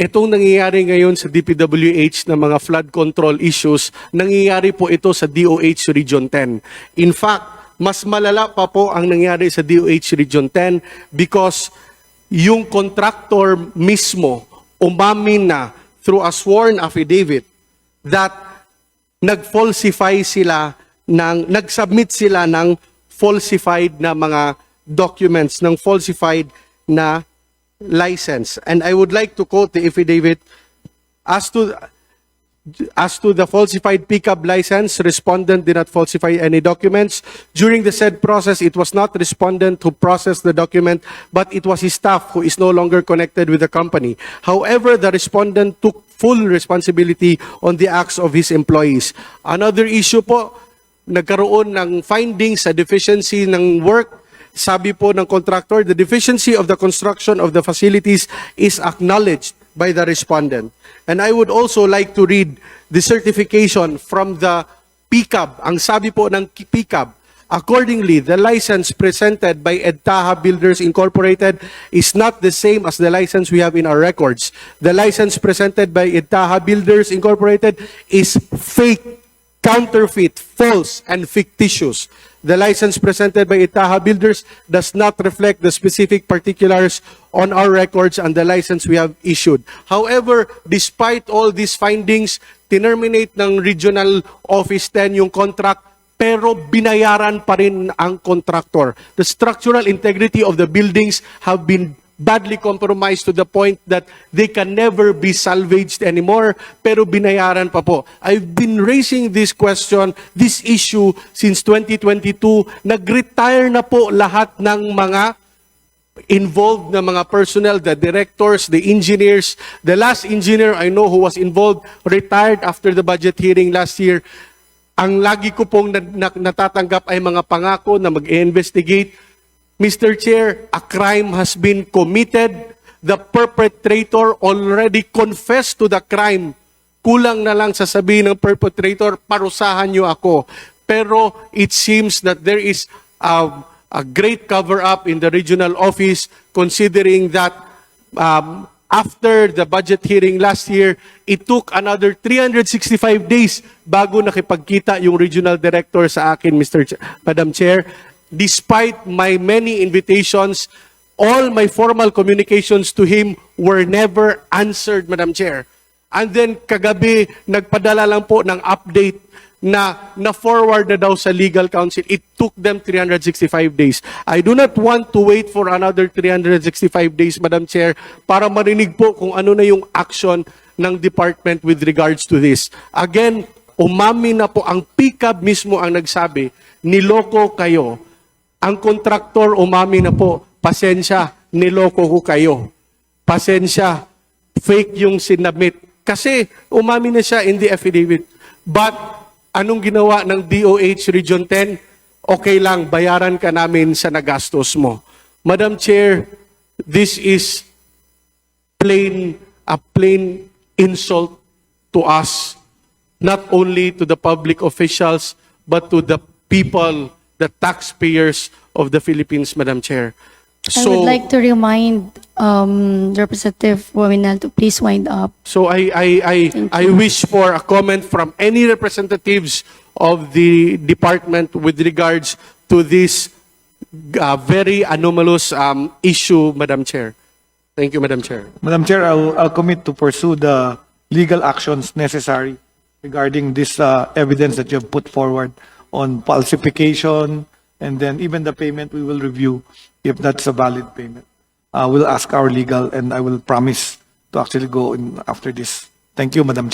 Itong nangyayari ngayon sa DPWH na mga flood control issues, nangyayari po ito sa DOH Region 10. In fact, mas malala pa po ang nangyari sa DOH Region 10 because yung contractor mismo umamin na through a sworn affidavit that nag-falsify sila ng nag-submit sila ng falsified na mga documents ng falsified na license and I would like to quote the affidavit as to As to the falsified pickup license, respondent did not falsify any documents. During the said process, it was not respondent who processed the document, but it was his staff who is no longer connected with the company. However, the respondent took full responsibility on the acts of his employees. Another issue po, nagkaroon ng findings sa deficiency ng work sabi po ng contractor, the deficiency of the construction of the facilities is acknowledged by the respondent. And I would also like to read the certification from the PCAB. Ang sabi po ng PCAB, Accordingly, the license presented by Edtaha Builders Incorporated is not the same as the license we have in our records. The license presented by Edtaha Builders Incorporated is fake counterfeit, false, and fictitious. The license presented by Itaha Builders does not reflect the specific particulars on our records and the license we have issued. However, despite all these findings, tinerminate ng Regional Office 10 yung contract pero binayaran pa rin ang contractor. The structural integrity of the buildings have been badly compromised to the point that they can never be salvaged anymore, pero binayaran pa po. I've been raising this question, this issue, since 2022. Nag-retire na po lahat ng mga involved na mga personnel, the directors, the engineers. The last engineer I know who was involved retired after the budget hearing last year. Ang lagi ko pong na- na- natatanggap ay mga pangako na mag-investigate. Mr. Chair, a crime has been committed. The perpetrator already confessed to the crime. Kulang na lang sasabihin ng perpetrator, parusahan niyo ako. Pero it seems that there is a, a great cover-up in the regional office considering that um, after the budget hearing last year, it took another 365 days bago nakipagkita yung regional director sa akin, Mr. Ch- Madam Chair. Despite my many invitations, all my formal communications to him were never answered, Madam Chair. And then kagabi, nagpadala lang po ng update na na-forward na daw sa legal counsel. It took them 365 days. I do not want to wait for another 365 days, Madam Chair, para marinig po kung ano na yung action ng department with regards to this. Again, umami na po ang PICAB mismo ang nagsabi, niloko kayo. Ang kontraktor umami na po, pasensya, niloko ko kayo. Pasensya, fake yung sinabit. Kasi umami na siya in the affidavit. But anong ginawa ng DOH Region 10? Okay lang, bayaran ka namin sa nagastos mo. Madam Chair, this is plain a plain insult to us, not only to the public officials, but to the people, the taxpayers of the Philippines, Madam Chair. I would like to remind um, Representative Waminal to please wind up. So I I I, I wish for a comment from any representatives of the department with regards to this uh, very anomalous um, issue, Madam Chair. Thank you, Madam Chair. Madam Chair, I'll, I'll commit to pursue the legal actions necessary regarding this uh, evidence that you have put forward on falsification, and then even the payment, we will review if that's a valid payment. Uh, We'll ask our legal, and I will promise to actually go in after this. Thank you, Madam